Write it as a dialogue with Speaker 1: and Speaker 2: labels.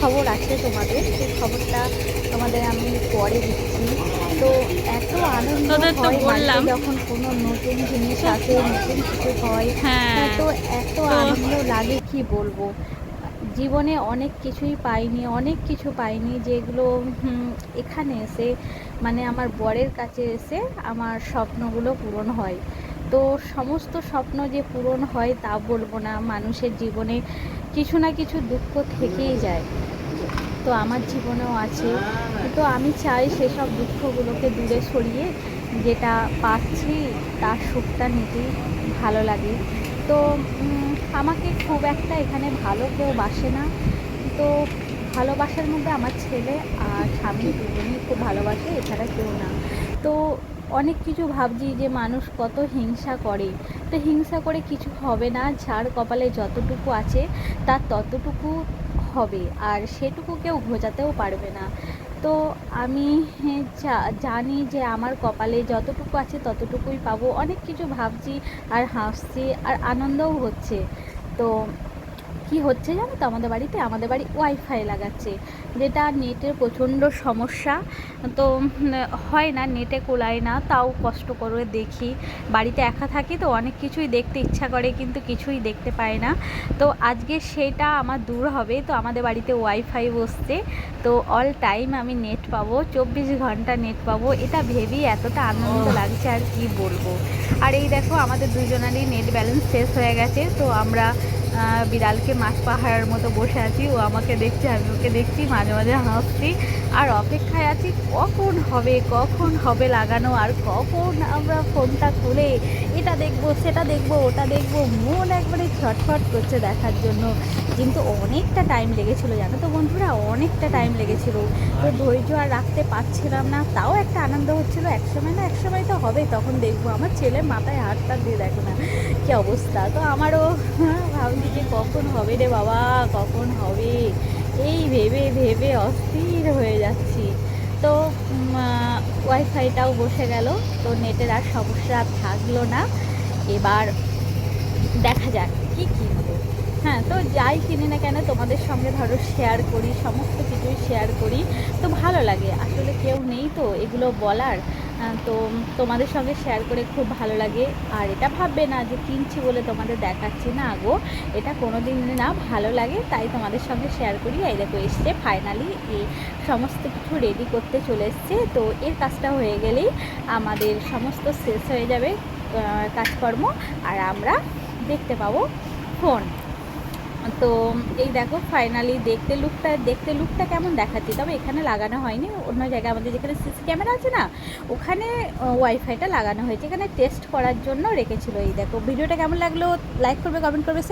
Speaker 1: উম, সুখবর আছে তোমাদের? সেই খবরটা তোমাদের আমি পরে দিচ্ছি। তো এত আনন্দ হয়
Speaker 2: বললাম।
Speaker 1: যখন কোনো নতুন জিনিস আসে নতুন কিছু হয়
Speaker 2: হ্যাঁ।
Speaker 1: তো এত আনন্দ লাগে কি বলব? জীবনে অনেক কিছুই পাইনি অনেক কিছু পাইনি যেগুলো এখানে এসে মানে আমার বরের কাছে এসে আমার স্বপ্নগুলো পূরণ হয়। তো সমস্ত স্বপ্ন যে পূরণ হয় তা বলব না। মানুষের জীবনে কিছু না কিছু দুঃখ থেকেই যায়। তো আমার জীবনেও আছে। তো আমি চাই সেসব দুঃখগুলোকে দূরে সরিয়ে যেটা পাচ্ছি, তার সুখটা নিতেই ভালো লাগে। তো আমাকে খুব একটা এখানে ভালো কেউ বাসে না। তো ভালোবাসার মধ্যে আমার ছেলে আর স্বামী দুজনেই খুব ভালোবাসে, এছাড়া কেউ না। তো অনেক কিছু ভাবছি যে মানুষ কত হিংসা করে। তো হিংসা করে কিছু হবে না যার কপালে যতটুকু আছে তার ততটুকু হবে আর সেটুকু কেউ ঘোচাতেও পারবে না। তো আমি হ্যাঁ, জানি যে আমার কপালে যতটুকু আছে ততটুকুই পাবো। অনেক কিছু ভাবছি আর হাসছি আর আনন্দও হচ্ছে। তো কি হচ্ছে জানো তো? আমাদের বাড়িতে আমাদের বাড়ি ওয়াইফাই লাগাচ্ছে যেটা নেটের প্রচণ্ড সমস্যা। তো হয় না নেটে কোলায় না তাও কষ্ট করে দেখি। বাড়িতে একা থাকি তো অনেক কিছুই দেখতে ইচ্ছা করে কিন্তু কিছুই দেখতে পাই না। তো আজকে সেটা আমার দূর হবে। তো আমাদের বাড়িতে ওয়াইফাই বসছে। তো অল টাইম আমি নেট পাবো চব্বিশ ঘণ্টা নেট পাবো। এটা ভেবেই এতটা আনন্দ লাগছে আর কি বলব? আর এই দেখো আমাদের দুজনারই নেট ব্যালেন্স শেষ হয়ে গেছে। তো আমরা বিড়ালকে মাছ পাহাড়ের মতো বসে আছি। ও আমাকে দেখছে, আমি ওকে দেখছি, মাঝে মাঝে হাসছি। আর অপেক্ষায় আছি, কখন হবে কখন হবে লাগানো, আর কখন আমরা ফোনটা খুলে এটা দেখব সেটা দেখব ওটা দেখব মন একবারে ছটফট করছে দেখার জন্য। কিন্তু অনেকটা টাইম লেগেছিলো জানো তো বন্ধুরা? অনেকটা টাইম লেগেছিলো। তো ধৈর্য আর রাখতে পারছিলাম না তাও একটা আনন্দ হচ্ছিল। একসময় না একসময় তো হবে তখন দেখব। আমার ছেলে মাথায় হাতটা দিয়ে দেখো না কী অবস্থা। তো আমারও ভাবছি যে কখন হবে রে বাবা কখন হবে? এই ভেবে ভেবে অস্থির হয়ে যাচ্ছি। তো ওয়াইফাইটাও বসে গেল, তো নেটের আর সমস্যা থাকল না। এবার দেখা যাক কি কিনবো হ্যাঁ তো যাই কিনি না কেন তোমাদের সঙ্গে ধরো শেয়ার করি, সমস্ত কিছুই শেয়ার করি। তো ভালো লাগে, আসলে কেউ নেই তো, এগুলো বলার। তো তোমাদের সঙ্গে শেয়ার করে খুব ভালো লাগে। আর এটা ভাববে না যে কিনছি বলে তোমাদের দেখাচ্ছি না গো। এটা কোনো দিন না ভালো লাগে, তাই তোমাদের সঙ্গে শেয়ার করি। এই দেখো, এসছে ফাইনালি এই সমস্ত কিছু রেডি করতে চলে এসছে। তো এর কাজটা হয়ে গেলেই আমাদের সমস্ত শেষ হয়ে যাবে কাজকর্ম। আর আমরা দেখতে পাবো ফোন তো এই দেখো ফাইনালি দেখতে লুকটা দেখতে লুকটা কেমন দেখাচ্ছি? তবে এখানে লাগানো হয়নি, অন্য জায়গায় আমাদের যেখানে সিসি ক্যামেরা আছে না, ওখানে ওয়াইফাইটা লাগানো হয়েছে। এখানে টেস্ট করার জন্য রেখেছিল এই দেখো। ভিডিওটা কেমন লাগল? লাইক করবে কমেন্ট করবে